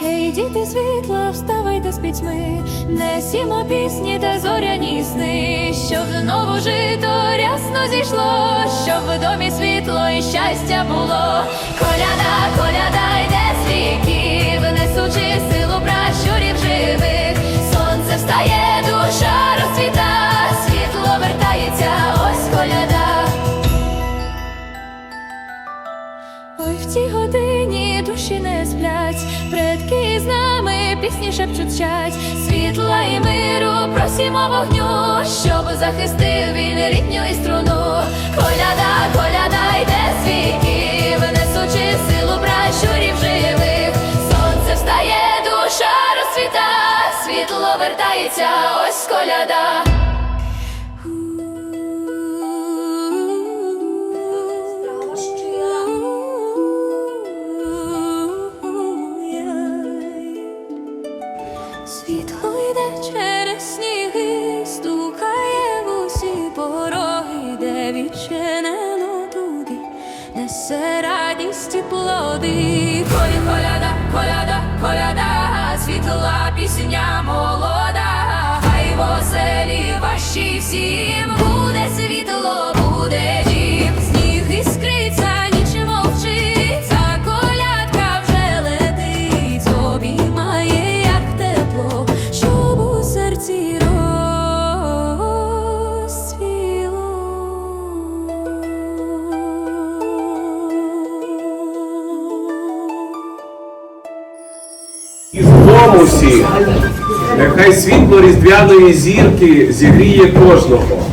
Гей, діти світла, вставайте з пітьми, несімо пісні та зоряні сни, щоб знову жито рясно зійшло, щоб в домі світло і щастя було. Коляда, коляда, Ой, цій годині душі не сплять, предки з нами пісні шепчуть, світла і миру просімо вогню, щоб захистив він рідню і струну. Коляда, коляда, йде з віків, несучи силу пращурів живих. Сонце встає, душа розцвіта, світло вертається, ось коляда. Світло йде через сніги, стукає в усі пороги, де відчинено туди, несе радість і плоди. Колі, коляда, коляда, коляда, світла пісня молода, хай в оселі ваші всім І в нехай світло різдвяної зірки зігріє кожного.